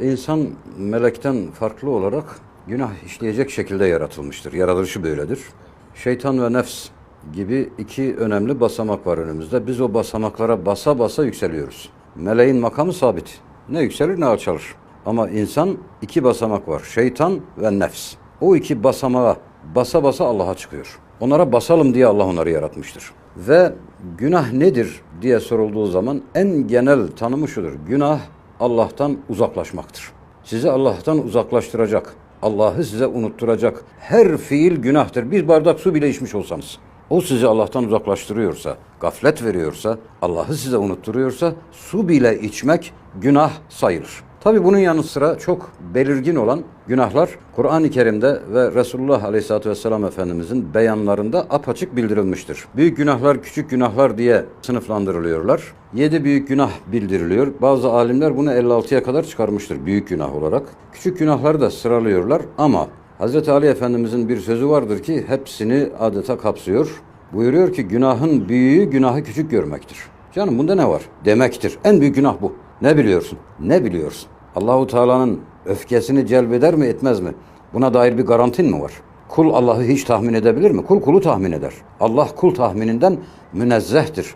İnsan melekten farklı olarak günah işleyecek şekilde yaratılmıştır. Yaratılışı böyledir. Şeytan ve nefs gibi iki önemli basamak var önümüzde. Biz o basamaklara basa basa yükseliyoruz. Meleğin makamı sabit. Ne yükselir ne alçalır. Ama insan iki basamak var. Şeytan ve nefs. O iki basamağa basa basa Allah'a çıkıyor. Onlara basalım diye Allah onları yaratmıştır. Ve günah nedir diye sorulduğu zaman en genel tanımı şudur. Günah Allah'tan uzaklaşmaktır. Sizi Allah'tan uzaklaştıracak, Allah'ı size unutturacak her fiil günahtır. Bir bardak su bile içmiş olsanız. O sizi Allah'tan uzaklaştırıyorsa, gaflet veriyorsa, Allah'ı size unutturuyorsa su bile içmek günah sayılır. Tabi bunun yanı sıra çok belirgin olan günahlar Kur'an-ı Kerim'de ve Resulullah Aleyhisselatü Vesselam Efendimizin beyanlarında apaçık bildirilmiştir. Büyük günahlar, küçük günahlar diye sınıflandırılıyorlar. Yedi büyük günah bildiriliyor. Bazı alimler bunu 56'ya kadar çıkarmıştır büyük günah olarak. Küçük günahları da sıralıyorlar ama Hz. Ali Efendimizin bir sözü vardır ki hepsini adeta kapsıyor. Buyuruyor ki günahın büyüğü günahı küçük görmektir. Canım bunda ne var? Demektir. En büyük günah bu. Ne biliyorsun? Ne biliyorsun? Allahu Teala'nın öfkesini celbeder mi etmez mi? Buna dair bir garantin mi var? Kul Allah'ı hiç tahmin edebilir mi? Kul kulu tahmin eder. Allah kul tahmininden münezzehtir.